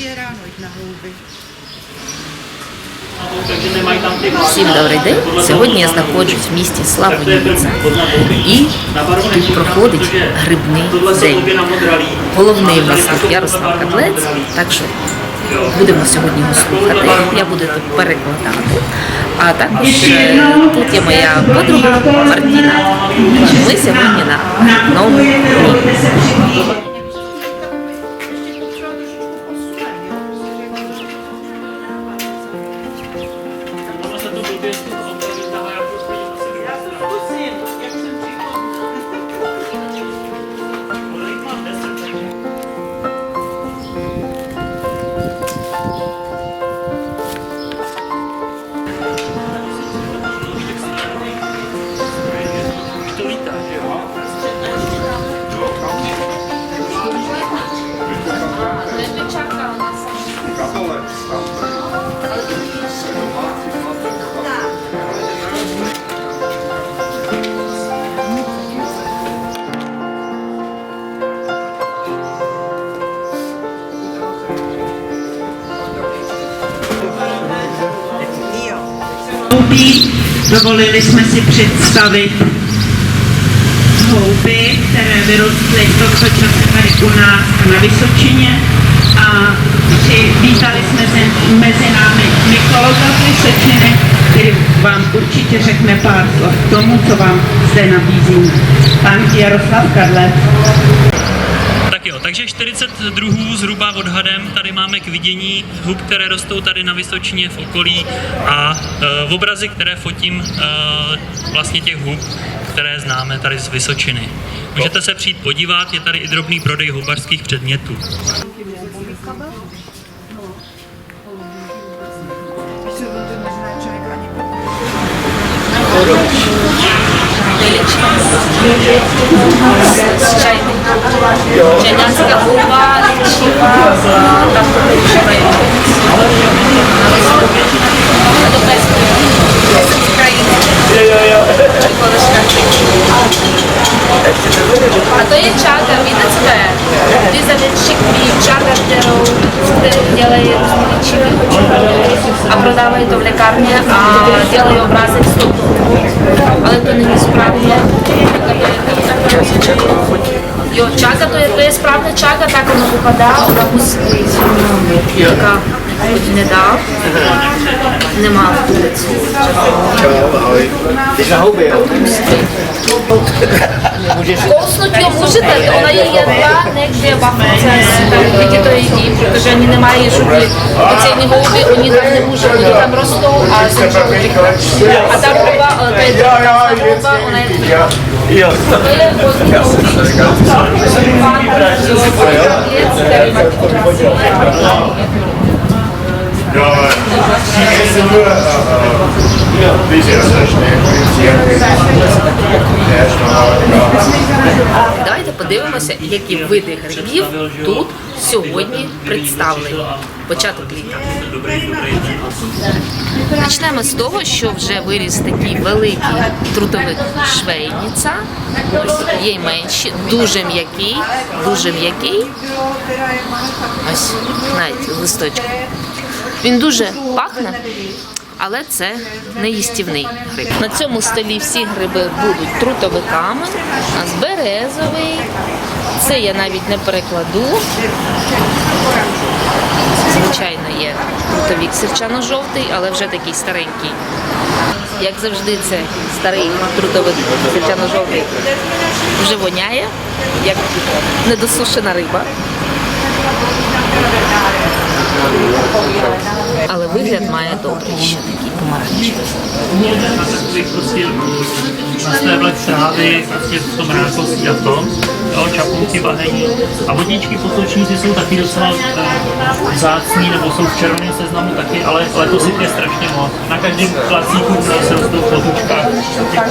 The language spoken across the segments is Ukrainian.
Je ráno jít na houby. Всім добрий день. Сьогодні я знаходжусь в місті Славоніця і тут проходить грибний день. Головний в нас Ярослав Кадлець, так що будемо сьогодні його слухати. Я буду тут перекладати. А також е, тут є моя подруга Мартіна. Ми сьогодні на грибному období. Dovolili jsme si představit houby, které vyrostly v Toksočase tady u nás na Vysočině a přivítali jsme se mezi námi Mikologa z Vysočiny, který vám určitě řekne pár slov k tomu, co vám zde nabízíme. Pan Jaroslav Kadlec. Tak jo, takže 40 druhů zhruba odhadem tady máme k vidění hub, které rostou tady na Vysočině v okolí a e, obrazy, které fotím e, vlastně těch hub, které známe tady z Vysočiny. Můžete se přijít podívat, je tady i drobný prodej hubařských předmětů. Čeňanská houba, ličiva, tam to používají. A to bez jsem z krajiny. A to je čága, víte co to je? To je zadečník čága, kterou, kterou dělají různé ličivy a prodávají to v lékárně a dělají obrázek z toho. Ale to není správně. Jo, čága to je, to je správná čága, tak ono vypadá, ona musí být jaká chodí nedá. Nemá vůbec. Ty na houby, jo? Kousnout jo můžete, ona je jedla někde v Africe, tam lidi to jedí, protože Yok. Ja, aber die Essen, Давайте подивимося, які види грибів тут сьогодні представлені. Початок літа. Почнемо з того, що вже виріс такий великий трудовик швейниця. Ось є й менші, дуже м'який, дуже м'який. Ось, навіть листочок. Він дуже пахне, але це не їстівний гриб. На цьому столі всі гриби будуть трутовиками, а з березовий. Це я навіть не перекладу. Звичайно, є трутовік сірчано-жовтий, але вже такий старенький. Як завжди, це старий трутовик сірчано-жовтий вже воняє, як недосушена риба. Але вигляд має добрий, ще такий помаранчевий. A vodničky potočníci jsou taky docela eh, vzácní, nebo jsou v červeném seznamu taky, ale letos je strašně moc. Na každém placíku nás rostou v potučkách těch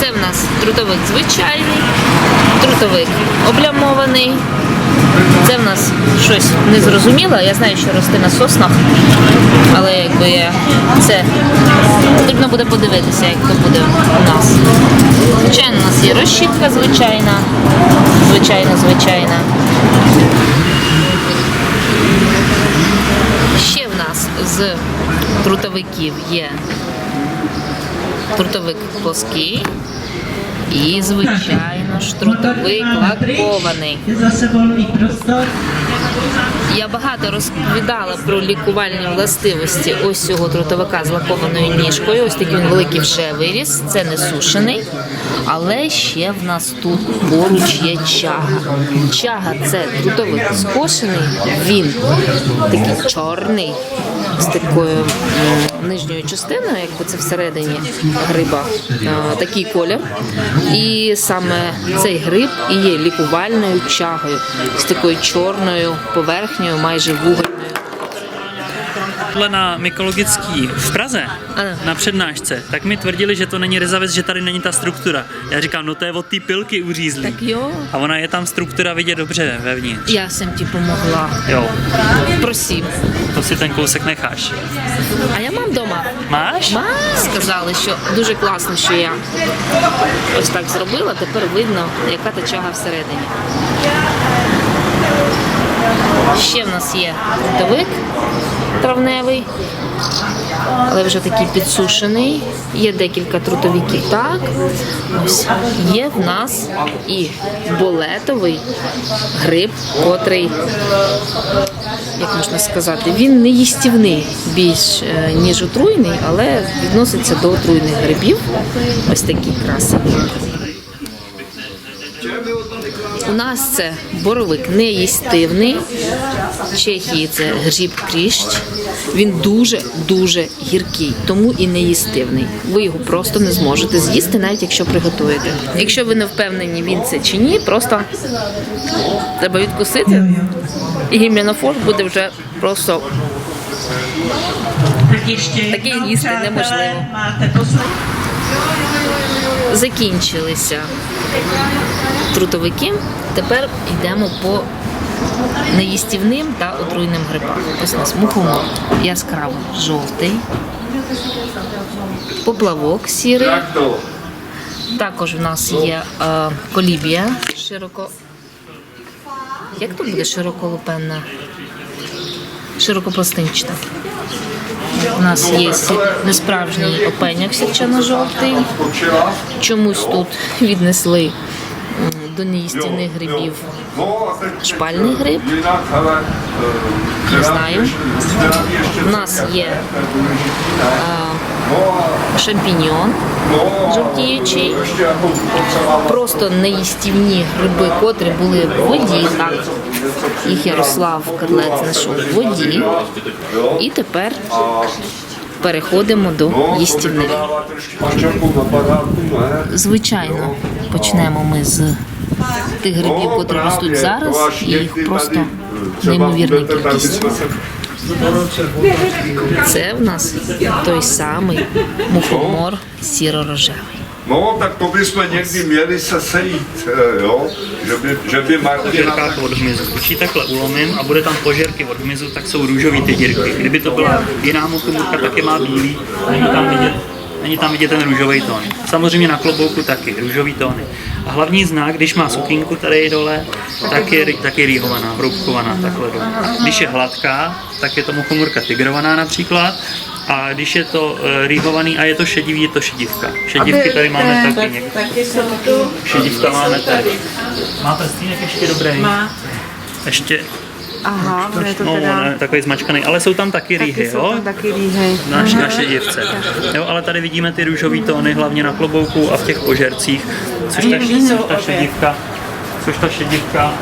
Це в нас трутовик звичайний, трутовик облямований, Це в нас щось незрозуміле. Я знаю, що росте на соснах, але якби я- це потрібно буде подивитися, як то буде у нас. Звичайно, у нас є розчітка звичайна, звичайна, звичайна. Ще в нас з трутовиків є трутовик плоский і, звичайно ж, трутовик лакований. Я багато розповідала про лікувальні властивості ось цього трутовика з лакованою ніжкою. Ось такий він великий вже виріс. Це не сушений. Але ще в нас тут поруч є чага. Чага це трутовик скошений. Він такий чорний з такою нижньою частиною, якби це всередині гриба. Такий колір. І саме цей гриб і є лікувальною чагою з такою чорною поверхнею, майже вугольною. Tohle na mykologický v Praze, Ano. na přednášce, tak mi tvrdili, že to není rezavec, že tady není ta struktura. Já říkám, no to je od té pilky uřízlý. Так йо, A ona je tam struktura vidět dobře vevnitř. я сам ті помогла. Jo, Просім. to si ten kousek necháš. А я мам вдома. Máš? Ма сказали, що дуже класно, що я ось так зробила. Тепер видно, яка та чага всередині. Ще в нас є трутовик травневий, але вже такий підсушений. Є декілька трутовиків так. Ось є в нас і болетовий гриб, котрий як можна сказати, він не їстівний більш е, ніж отруйний, але відноситься до отруйних грибів. Ось такі краси. Нас це боровик неїстивний. В Чехії це гріб кріщ. Він дуже дуже гіркий, тому і неїстивний. Ви його просто не зможете з'їсти, навіть якщо приготуєте. Якщо ви не впевнені, він це чи ні, просто треба відкусити. І гімінофор буде вже просто Tak ještě Taky закінчилися трутовики. Тепер йдемо по неїстівним та отруйним грибам. Ось у нас мухомор яскраво жовтий, поплавок сірий. Також в нас є е, колібія широко. Як тут буде широколупенна? Широкопластинчата. У нас є несправжній опеняк сірчано-жовтий. Чомусь тут віднесли до неїстівних грибів шпальний гриб. Не знаю. У нас є а, шампіньон жовтіючий. Просто неїстівні гриби, котрі були в воді. Так. Їх Ярослав Карлець знайшов в воді. І тепер переходимо до їстівних. Звичайно, почнемо ми з тих грибів, котрі ростуть зараз, і їх просто неймовірна кількість. Це в нас той самий мухомор сіро-рожевий. No, tak to bychom někdy měli se sejít, eh, jo? Že by, že by Martina... Dírkách od hmyzu. Když ji takhle ulomím a bude tam požerky od hmyzu, tak jsou růžový ty dírky. Kdyby to byla jiná muchomurka, tak je má bílý, není tam vidět, není tam vidět ten růžový tón. Samozřejmě na klobouku taky, růžový tóny. A hlavní znak, když má sukínku tady dole, tak je, tak je rýhovaná, broubkovaná takhle dole. Když je hladká, tak je to muchomurka tigrovaná například. A když je to uh, rýhovaný a je to šedivý, je to šedivka. Šedivky tady máme taky někde. Taky jsou tu. Šedivka máme tady. Má prstínek ještě dobrý. Má. Ještě, Aha, to no, teda... ne, takový zmačkaný, ale jsou tam taky rýhy, Taky jsou jo? tam taky rýhy. Naš, naše divce. Jo, ale tady vidíme ty růžové tóny, hlavně na klobouku a v těch požercích, což ta, což ta šedivka, což ta šedivka,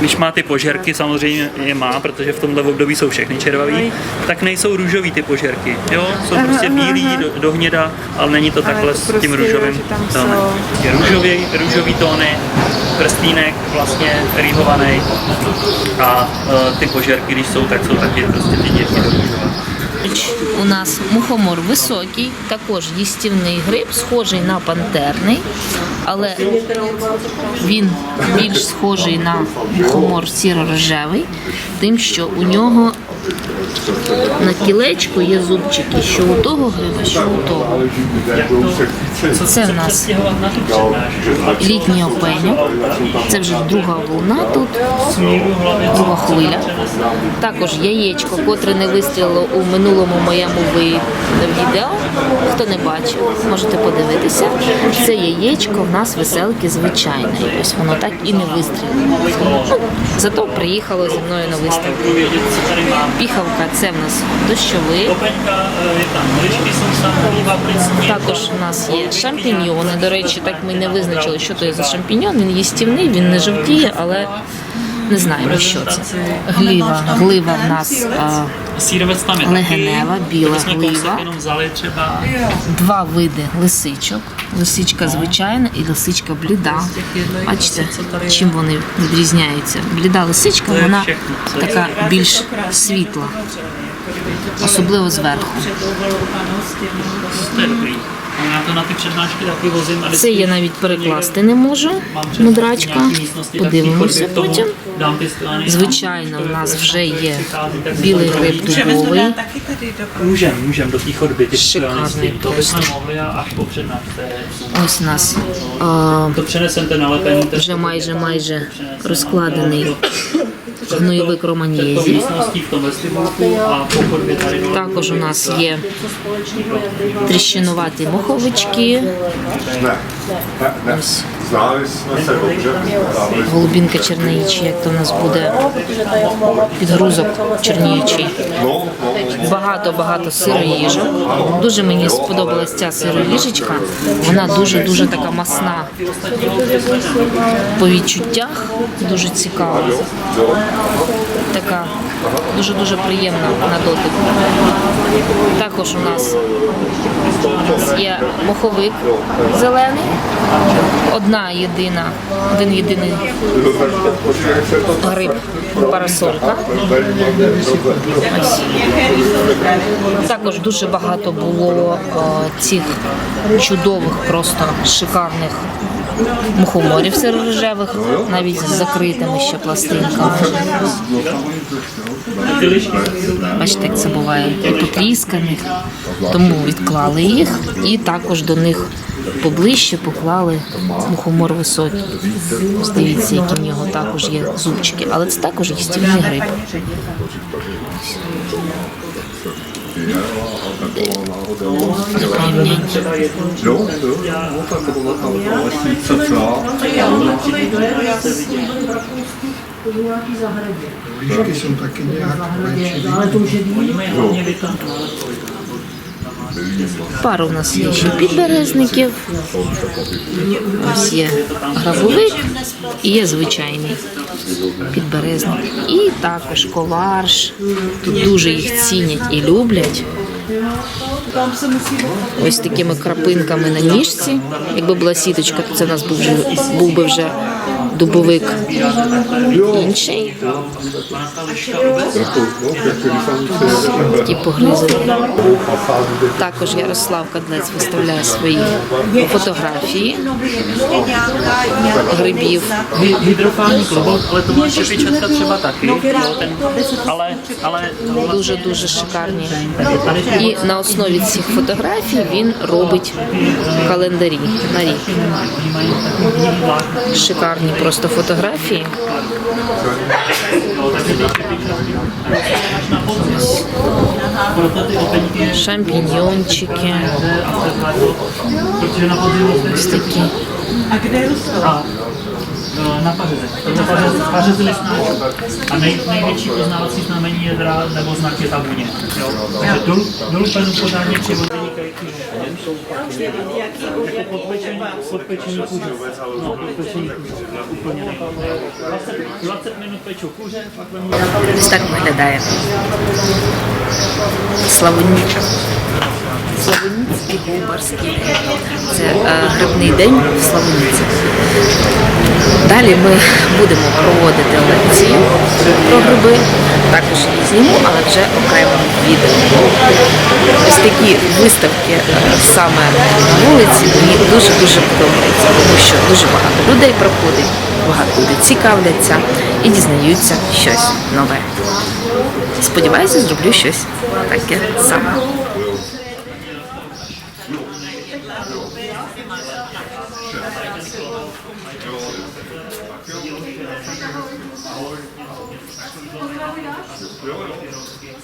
když má ty požerky, samozřejmě je má, protože v tomhle období jsou všechny červavý, tak nejsou růžový ty požerky, jo? Jsou prostě bílý do, do hněda, ale není to takhle to s prostě tím růžovým tónem. Je růžový, růžový tóny, prstínek vlastně rýhovaný a uh, ty požerky, když jsou, tak jsou taky prostě ty dírky do růžova. У нас мухомор високий, також їстівний гриб, схожий на пантерний, але він більш схожий на мухомор сіро-рожевий, тим, що у нього на кілечку є зубчики, що у того гриба, що у того. Це в нас літній опеньок. Це вже друга волна тут, друга хвиля. Також яєчко, котре не вистрілило у минулому моєму відео. Хто не бачив, можете подивитися. Це яєчко в нас веселки звичайне. Ось воно так і не вистрілило. Ну, зато приїхало зі мною на виставку. Піхавка це в нас дощовик. Jsou samovolíva plicní. Також у нас є шампіньйони. До речі, так ми не визначили, що то є за шампіньйон. Він їстівний, він не жовтіє, але не знаємо, що це. Гліва. Глива в нас taky. Легенева, біла глива. два види лисичок. Лисичка звичайна і лисичка бліда. Бачите, чим вони відрізняються? Бліда лисичка, вона така більш світла, особливо зверху. Це я навіть перекласти не можу. Мудрачка. Подивимося потім. Звичайно, в нас вже є білий гриб дубовий. Po přednášce. Ось у нас а, вже майже майже розкладений гноєвик романієзі. Також у нас є тріщинуваті моховички. Ось. Dobře, голубінка черничі, як то у нас буде підгрузок чернічий. No, no, Багато-багато сироїжок. Дуже мені сподобалась ця сироїжечка. Вона дуже-дуже така масна. По відчуттях дуже цікава. Така дуже-дуже приємна на дотик. Також у нас є моховик зелений. Одна єдина, один єдиний гриб парасолька. Ось. Також дуже багато було е, цих чудових, просто шикарних мухоморів сиророжевих, навіть з закритими ще пластинками. Бачите, як це буває, і потрісканих, тому відклали їх, і також до них поближче поклали мухомор високий. Дивіться, які в нього також є зубчики, але це також їстівний гриб. Порівняння. Jo, jo, no tak Пару у нас є підберезників. Ось є грабовик і є звичайний підберезник. І також коварш. Тут дуже їх цінять і люблять. Ось такими крапинками на ніжці. Якби була сіточка, то це в нас був, вже, був би вже дубовик інший. Такі погризані. Також Ярослав Кадлець виставляє свої фотографії грибів. Дуже дуже шикарні. І на основі цих фотографій він робить календарі на рік. Шикарні просто фотографії. proto ty opeňky Шампіньйончики. protože na podzimu Ось такі. a e, na pařeze. Tohle pařez, pařez listnáčů. A nej, největší poznávací znamení je teda, nebo znak je ta vůně. Jo? Takže dolu, dolu penu pořádně Přivození krajky. Jako podpečení, podpečení kůže. No, podpečení kůže. 20, 20 minut pak vemu Ось так виглядає. Славонічок. Славоніцький Бубарський. Це е, грибний день в Славоніці. Далі ми будемо проводити лекцію про гриби. Також є зніму, але вже окремим відео. Ось такі виставки е, саме на вулиці мені дуже-дуже подобаються, тому що дуже багато людей проходить, багато людей цікавляться і дізнаються щось нове. Сподіваюся, зроблю щось таке саме. Pero bueno, quiero que...